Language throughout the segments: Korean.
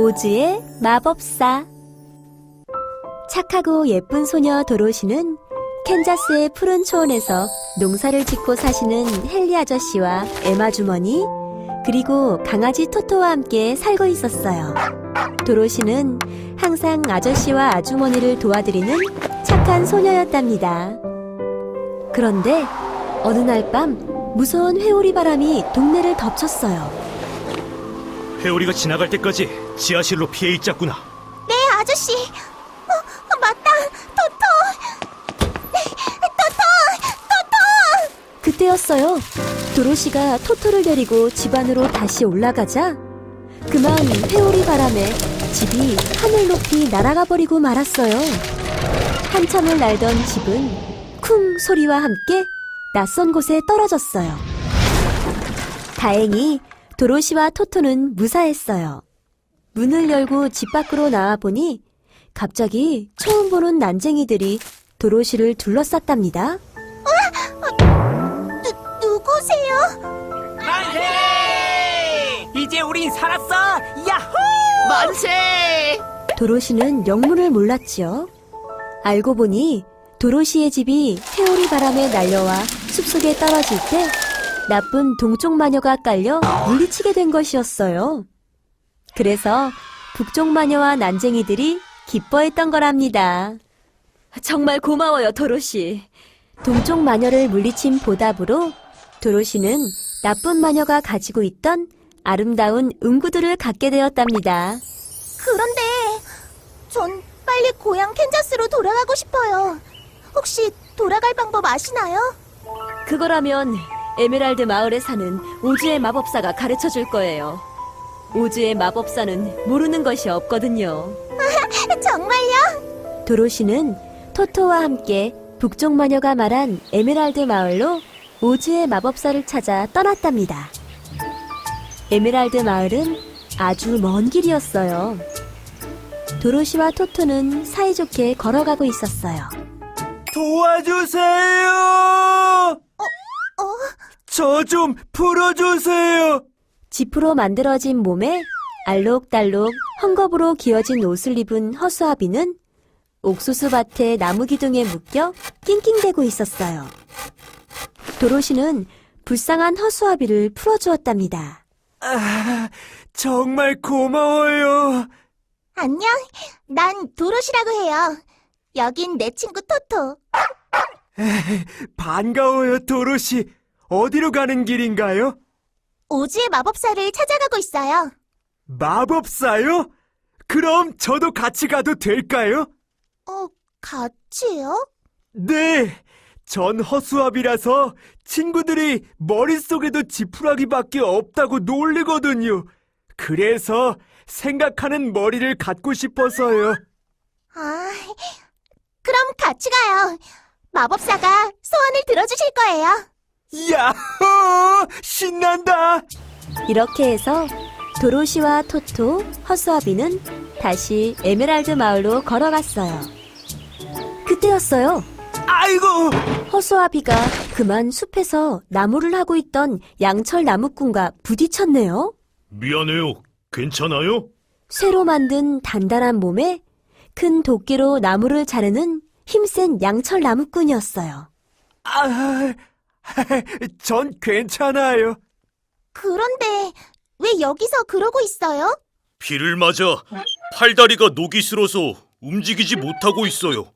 오즈의 마법사 착하고 예쁜 소녀 도로시는 캔자스의 푸른 초원에서 농사를 짓고 사시는 헨리 아저씨와 에마 주머니 그리고 강아지 토토와 함께 살고 있었어요. 도로시는 항상 아저씨와 아주머니를 도와드리는 착한 소녀였답니다. 그런데 어느 날 밤 무서운 회오리 바람이 동네를 덮쳤어요. 회오리가 지나갈 때까지 지하실로 피해 있자꾸나. 네, 아저씨. 어, 어, 맞다. 토토. 네, 토토. 토토. 그때였어요. 도로시가 토토를 데리고 집 안으로 다시 올라가자 그만 회오리 바람에 집이 하늘 높이 날아가 버리고 말았어요. 한참을 날던 집은 쿵 소리와 함께 낯선 곳에 떨어졌어요. 다행히 도로시와 토토는 무사했어요. 문을 열고 집 밖으로 나와 보니 갑자기 처음 보는 난쟁이들이 도로시를 둘러쌌답니다. 누, 누구세요? 만세! 이제 우린 살았어! 야호! 만세! 도로시는 영문을 몰랐지요. 알고 보니 도로시의 집이 회오리 바람에 날려와 숲속에 떨어질 때 나쁜 동쪽 마녀가 깔려 물리치게 된 것이었어요. 그래서 북쪽 마녀와 난쟁이들이 기뻐했던 거랍니다. 정말 고마워요, 도로시. 동쪽 마녀를 물리친 보답으로 도로시는 나쁜 마녀가 가지고 있던 아름다운 음구들을 갖게 되었답니다. 그런데 전 빨리 고향 캔자스로 돌아가고 싶어요. 혹시 돌아갈 방법 아시나요? 그거라면 에메랄드 마을에 사는 오즈의 마법사가 가르쳐 줄 거예요. 오즈의 마법사는 모르는 것이 없거든요. 정말요? 도로시는 토토와 함께 북쪽 마녀가 말한 에메랄드 마을로 오즈의 마법사를 찾아 떠났답니다. 에메랄드 마을은 아주 먼 길이었어요. 도로시와 토토는 사이좋게 걸어가고 있었어요. 도와주세요! 어? 저좀 풀어주세요! 지프로 만들어진 몸에 알록달록 헝겊으로 기어진 옷을 입은 허수아비는 옥수수밭의 나무 기둥에 묶여 낑낑대고 있었어요. 도로시는 불쌍한 허수아비를 풀어주었답니다. 아, 정말 고마워요. 안녕. 난 도로시라고 해요. 여긴 내 친구 토토. 반가워요, 도로시. 어디로 가는 길인가요? 오즈의 마법사를 찾아가고 있어요. 마법사요? 그럼 저도 같이 가도 될까요? 어, 같이요? 네. 전 허수아비라서 친구들이 머릿속에도 지푸라기밖에 없다고 놀리거든요. 그래서 생각하는 머리를 갖고 싶어서요. 아, 그럼 같이 가요. 마법사가 소원을 들어주실 거예요. 야호! 신난다! 이렇게 해서 도로시와 토토, 허수아비는 다시 에메랄드 마을로 걸어갔어요. 그때였어요. 아이고! 허수아비가 그만 숲에서 나무를 하고 있던 양철 나무꾼과 부딪혔네요. 미안해요. 괜찮아요? 새로 만든 단단한 몸에 큰 도끼로 나무를 자르는 힘센 양철 나무꾼이었어요. 아, 전 괜찮아요. 그런데 왜 여기서 그러고 있어요? 비를 맞아 팔다리가 녹이 슬어서 움직이지 못하고 있어요.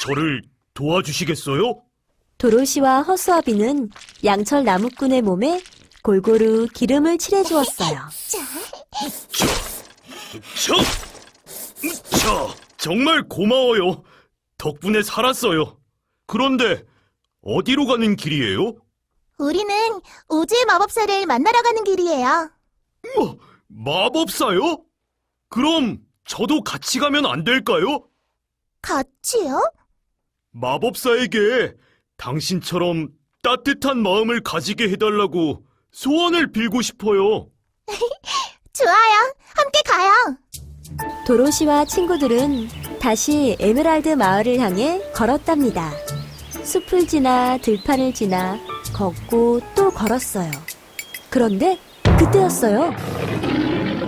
저를 도와주시겠어요? 도로시와 허수아비는 양철 나무꾼의 몸에 골고루 기름을 칠해주었어요. 저, 저, 정말 고마워요. 덕분에 살았어요. 그런데 어디로 가는 길이에요? 우리는 오즈의 마법사를 만나러 가는 길이에요. 뭐, 마법사요? 그럼 저도 같이 가면 안 될까요? 같이요? 마법사에게 당신처럼 따뜻한 마음을 가지게 해달라고 소원을 빌고 싶어요. 좋아요. 함께 가요. 도로시와 친구들은 다시 에메랄드 마을을 향해 걸었답니다. 숲을 지나 들판을 지나 걷고 또 걸었어요. 그런데 그때였어요.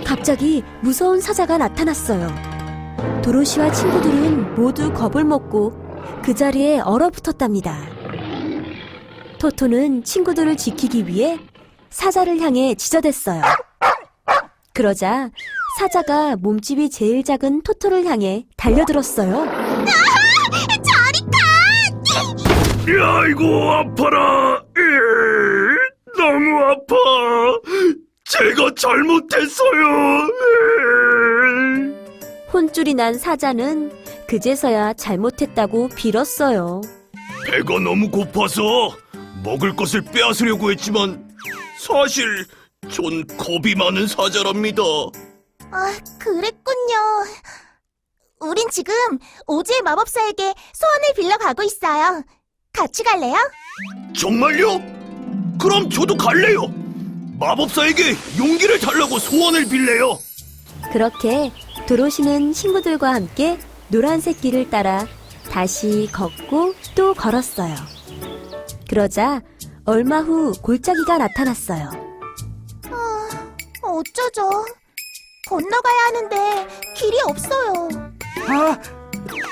갑자기 무서운 사자가 나타났어요. 도로시와 친구들은 모두 겁을 먹고 그 자리에 얼어붙었답니다. 토토는 친구들을 지키기 위해 사자를 향해 지저댔어요. 그러자 사자가 몸집이 제일 작은 토토를 향해 달려들었어요. 아이고 아파라. 으, 너무 아파. 제가 잘못했어요. 으. 혼쭐이 난 사자는 그제서야 잘못했다고 빌었어요. 배가 너무 고파서 먹을 것을 빼앗으려고 했지만 사실 전 겁이 많은 사자랍니다. 아, 그랬군요. 우린 지금 오즈의 마법사에게 소원을 빌러 가고 있어요. 같이 갈래요? 정말요? 그럼 저도 갈래요. 마법사에게 용기를 달라고 소원을 빌래요. 그렇게 도로시는 친구들과 함께 노란색 길을 따라 다시 걷고 또 걸었어요. 그러자 얼마 후 골짜기가 나타났어요. 어쩌죠? 건너가야 하는데 길이 없어요. 아,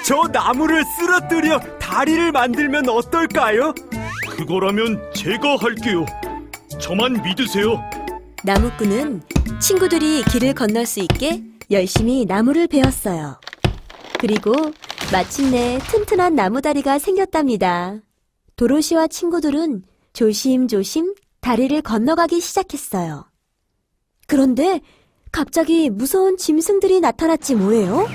저 나무를 쓰러뜨려 다리를 만들면 어떨까요? 그거라면 제가 할게요. 저만 믿으세요. 나무꾼은 친구들이 길을 건널 수 있게 열심히 나무를 베었어요. 그리고 마침내 튼튼한 나무다리가 생겼답니다. 도로시와 친구들은 조심조심 다리를 건너가기 시작했어요. 그런데 갑자기 무서운 짐승들이 나타났지 뭐예요?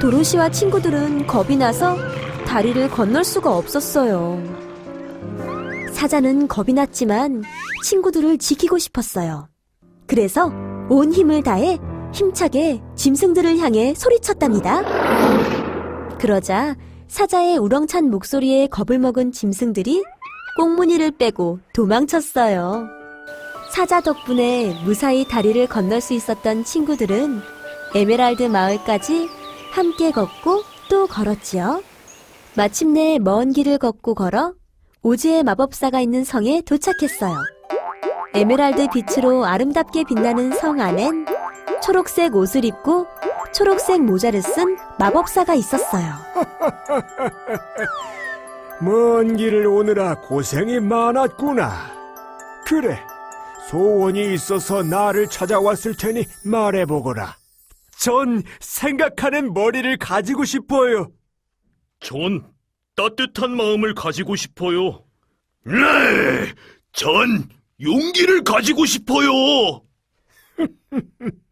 도로시와 친구들은 겁이 나서 다리를 건널 수가 없었어요. 사자는 겁이 났지만 친구들을 지키고 싶었어요. 그래서 온 힘을 다해 힘차게 짐승들을 향해 소리쳤답니다. 그러자 사자의 우렁찬 목소리에 겁을 먹은 짐승들이 꽁무니를 빼고 도망쳤어요. 사자 덕분에 무사히 다리를 건널 수 있었던 친구들은 에메랄드 마을까지 함께 걷고 또 걸었지요. 마침내 먼 길을 걷고 걸어 오즈의 마법사가 있는 성에 도착했어요. 에메랄드 빛으로 아름답게 빛나는 성 안엔 초록색 옷을 입고 초록색 모자를 쓴 마법사가 있었어요. 먼 길을 오느라 고생이 많았구나. 그래, 소원이 있어서 나를 찾아왔을 테니 말해보거라. 전 생각하는 머리를 가지고 싶어요. 전 따뜻한 마음을 가지고 싶어요. 네, 전 용기를 가지고 싶어요.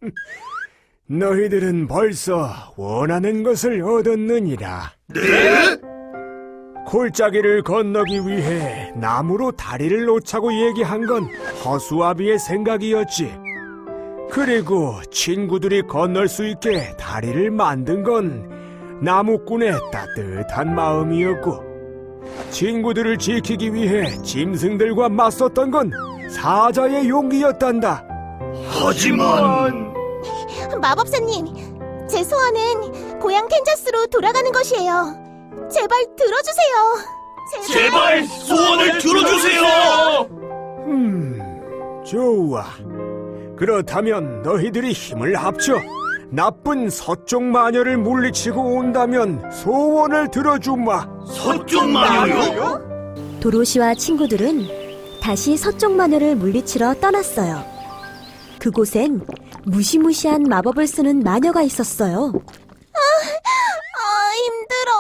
너희들은 벌써 원하는 것을 얻었느니라. 네? 골짜기를 건너기 위해 나무로 다리를 놓자고 얘기한 건 허수아비의 생각이었지. 그리고 친구들이 건널 수 있게 다리를 만든 건 나무꾼의 따뜻한 마음이었고, 친구들을 지키기 위해 짐승들과 맞섰던 건 사자의 용기였단다. 하지만 마법사님, 제 소원은 고향 캔자스로 돌아가는 것이에요. 제발 들어주세요. 제발 소원을 들어주세요. 음, 좋아. 그렇다면 너희들이 힘을 합쳐 나쁜 서쪽 마녀를 물리치고 온다면 소원을 들어주마. 서쪽 마녀요? 도로시와 친구들은 다시 서쪽 마녀를 물리치러 떠났어요. 그곳엔 무시무시한 마법을 쓰는 마녀가 있었어요. 아, 힘들어.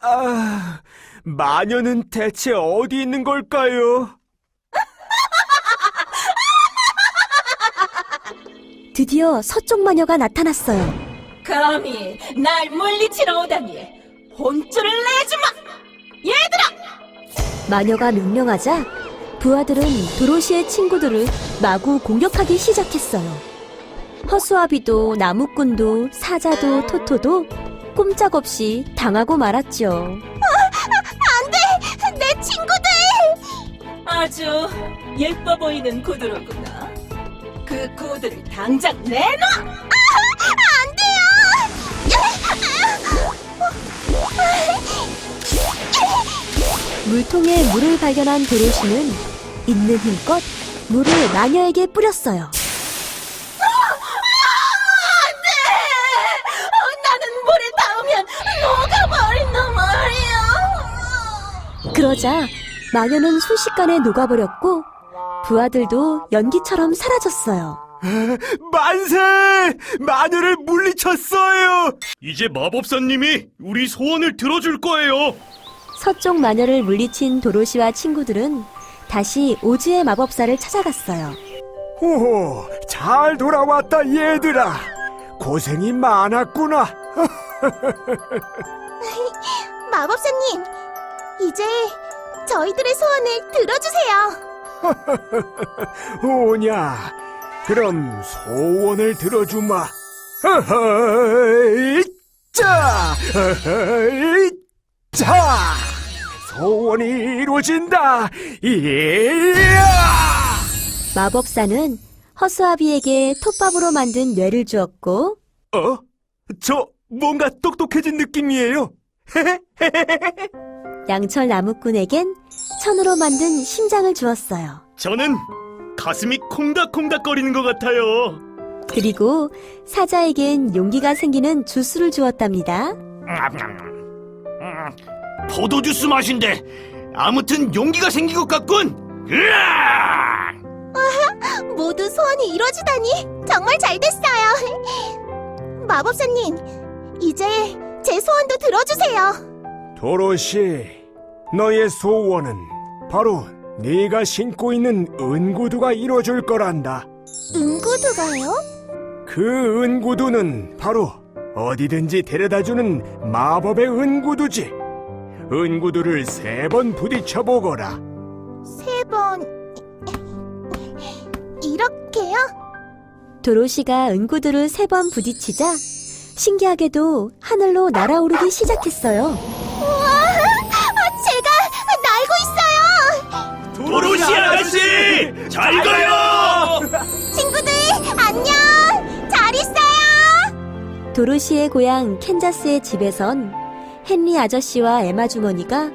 아, 마녀는 대체 어디 있는 걸까요? 드디어 서쪽 마녀가 나타났어요. 감히 날 물리치러 오다니 혼쭐을 내주마! 얘들아! 마녀가 명령하자 부하들은 도로시의 친구들을 마구 공격하기 시작했어요. 허수아비도 나무꾼도 사자도 토토도 꼼짝없이 당하고 말았죠. 내 친구들! 아주 예뻐 보이는 구두로구나. 그 코드를 당장 내놔! 안 돼요! 물통에 물을 발견한 도로시는 있는 힘껏 물을 마녀에게 뿌렸어요. 그러자 마녀는 순식간에 녹아버렸고 부하들도 연기처럼 사라졌어요. 만세! 마녀를 물리쳤어요! 이제 마법사님이 우리 소원을 들어줄 거예요. 서쪽 마녀를 물리친 도로시와 친구들은 다시 오즈의 마법사를 찾아갔어요. 호호, 잘 돌아왔다, 얘들아. 고생이 많았구나. 마법사님, 이제 저희들의 소원을 들어주세요. 오냐, 그럼 소원을 들어주마. 자! 자! 소원이 이루어진다! 이야! 마법사는 허수아비에게 톱밥으로 만든 뇌를 주었고 어? 저 뭔가 똑똑해진 느낌이에요. 양철 나무꾼에겐 천으로 만든 심장을 주었어요. 저는 가슴이 콩닥콩닥거리는 것 같아요. 그리고 사자에겐 용기가 생기는 주스를 주었답니다. 포도 주스 맛인데 아무튼 용기가 생긴 것 같군. 으아! 모두 소원이 이루어지다니 정말 잘 됐어요. 마법사님, 이제 제 소원도 들어주세요. 도로시, 너의 소원은 바로 네가 신고 있는 은구두가 이루어줄 거란다. 은구두가요? 그 은구두는 바로 어디든지 데려다주는 마법의 은구두지. 은구두를 세 번 부딪혀 보거라. 세 번. 이렇게요? 도로시가 은구들을 세번 부딪히자 신기하게도 하늘로 날아오르기 시작했어요. 도로시 아가씨, 잘 가요. 친구들, 안녕! 잘 있어요! 도로시의 고향 캔자스의 집에선 헨리 아저씨와 에마 주머니가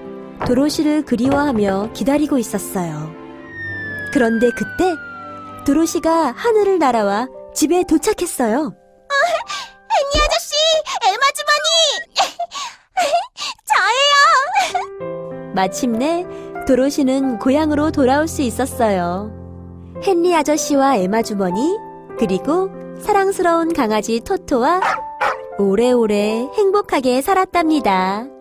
도로시를 그리워하며 기다리고 있었어요. 그런데 그때 도로시가 하늘을 날아와 집에 도착했어요. 헨리 아저씨, 에마 주머니! 저예요! 마침내 도로시는 고향으로 돌아올 수 있었어요. 헨리 아저씨와 에마 주머니, 그리고 사랑스러운 강아지 토토와 오래오래 행복하게 살았답니다.